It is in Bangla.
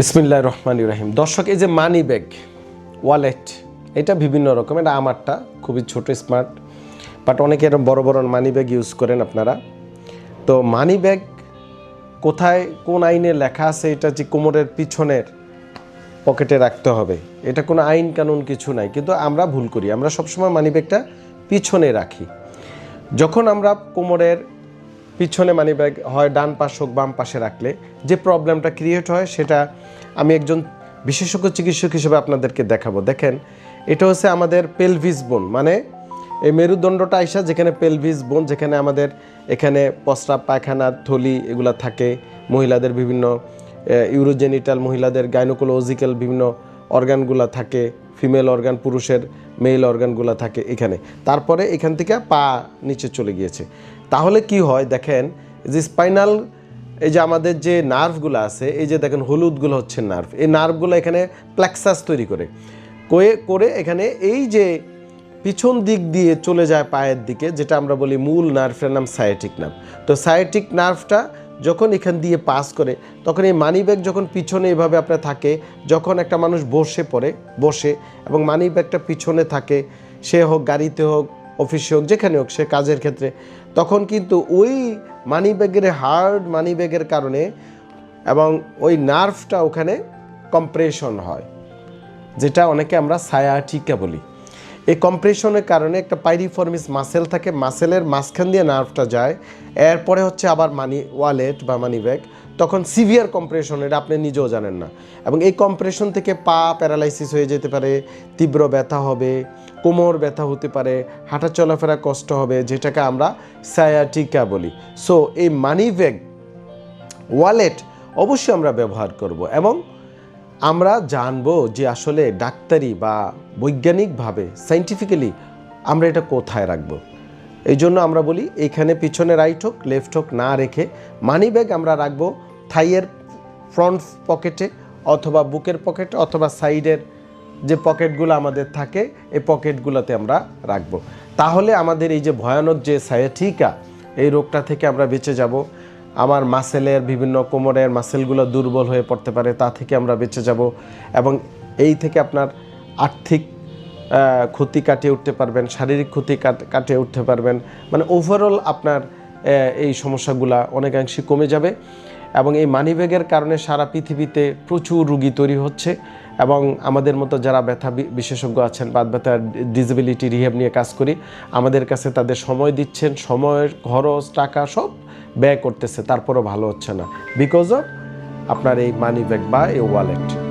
বিসমিল্লাহ রহমান ইব্রাহিম দর্শক, এই যে মানি ব্যাগ ওয়ালেট এটা বিভিন্ন রকম এটা আমারটা, খুবই ছোট স্মার্ট বাট অনেকে এরকম বড় বড় মানি ব্যাগ ইউজ করেন আপনারা। তো মানি ব্যাগ কোথায়, কোন আইনে লেখা আছে, এটা যে কোমরের পিছনের পকেটে রাখতে হবে, এটা কোনো আইন কানুন কিছু নাই। কিন্তু আমরা ভুল করি, আমরা সবসময় মানি ব্যাগটা পিছনে রাখি। যখন আমরা কোমরের পিছনে মানি ব্যাগ হয়, ডান পাশ হোক, বাম পাশে রাখলে যে প্রবলেমটা ক্রিয়েট হয়, সেটা আমি একজন বিশেষজ্ঞ চিকিৎসক হিসেবে আপনাদেরকে দেখাবো। দেখেন, এটা হচ্ছে আমাদের পেলভিস বোন মানে এই মেরুদণ্ডটা আইসা যেখানে পেলভিস বোন যেখানে আমাদের এখানে প্রস্রাব পায়খানা, থলি এগুলা থাকে, মহিলাদের বিভিন্ন ইউরোজেনিটাল মহিলাদের গাইনোকোলজিক্যাল বিভিন্ন অর্গানগুলা থাকে ফিমেল অর্গান পুরুষের মেল অর্গানগুলো থাকে এখানে। তারপরে এখান থেকে পা নিচে চলে গিয়েছে। তাহলে কি হয় দেখেন, যে স্পাইনাল এই যে আমাদের যে নার্ভগুলো আছে, এই যে দেখেন হলুদগুলো হচ্ছে নার্ভ এই নার্ভগুলো এখানে প্ল্যাক্সাস তৈরি করে। কয়ে, করে এখানে এই যে পিছন দিক দিয়ে চলে যায় পায়ের দিকে, যেটা আমরা বলি মূল নার্ভের নাম সায়াটিক নার্ভ তো সায়াটিক নার্ভটা যখন এখান দিয়ে পাস করে, তখন এই মানি ব্যাগ যখন পিছনে এভাবে আপনার থাকে, যখন একটা মানুষ বসে পড়ে, বসে এবং মানি ব্যাগটা পিছনে থাকে, সে হোক গাড়িতে হোক অফিসে হোক, যেখানে হোক, সে কাজের ক্ষেত্রে, তখন কিন্তু ওই মানি ব্যাগের হার্ড মানি ব্যাগের কারণে এবং ওই নার্ভটা ওখানে কম্প্রেশন হয়, যেটা অনেকে আমরা সায়াটিকা বলি। এই কম্প্রেশনের কারণে একটা পাইরিফর্মিস মাসেল থাকে মাসেলের মাঝখান দিয়ে নার্ভটা যায়, এরপরে হচ্ছে আবার মানি ওয়ালেট বা মানি ব্যাগ তখন সিভিয়ার কম্প্রেশন এটা আপনি নিজেও জানেন না। এবং এই কম্প্রেশন থেকে পা প্যারালাইসিস হয়ে যেতে পারে, তীব্র ব্যথা হবে, কোমর ব্যথা হতে পারে, হাঁটা চলাফেরা কষ্ট হবে, যেটাকে আমরা সায়াটিকা বলি। সো এই মানি ব্যাগ ওয়ালেট অবশ্যই আমরা ব্যবহার করব এবং আমরা জানব যে আসলে ডাক্তারি বা বৈজ্ঞানিকভাবে সাইন্টিফিক্যালি আমরা এটা কোথায় রাখব। এই জন্য আমরা বলি এইখানে পিছনে রাইট হোক লেফট হোক না রেখে মানি ব্যাগ আমরা রাখব থাইয়ের ফ্রন্ট পকেটে অথবা বুকের পকেটে অথবা সাইডের যে পকেটগুলো আমাদের থাকে, এই পকেটগুলোতে আমরা রাখব। তাহলে আমাদের এই যে ভয়ানক যে সায়াটিকা এই রোগটা থেকে আমরা বেঁচে যাব। আমার মাসেলের বিভিন্ন কোমরের মাসেলগুলো দুর্বল হয়ে পড়তে পারে, তা থেকে আমরা বেঁচে যাব এবং এই থেকে আপনার আর্থিক ক্ষতি কাটিয়ে উঠতে পারবেন, শারীরিক ক্ষতি কাটিয়ে উঠতে পারবেন। মানে ওভারঅল আপনার এই সমস্যাগুলা অনেকাংশে কমে যাবে এবং এই মানিব্যাগের কারণে সারা পৃথিবীতে প্রচুর রুগী তৈরি হচ্ছে এবং আমাদের মতো যারা ব্যথা বিশেষজ্ঞ আছেন বাদ ব্যথা ডিসেবিলিটি রিহেব নিয়ে কাজ করি, আমাদের কাছে তাদের সময় দিচ্ছেন, সময়ের খরচ, টাকা সব ব্যয় করতেছে, তারপরও ভালো হচ্ছে না। বিকজ অফ আপনার এই মানি ব্যাগ বা এই ওয়ালেট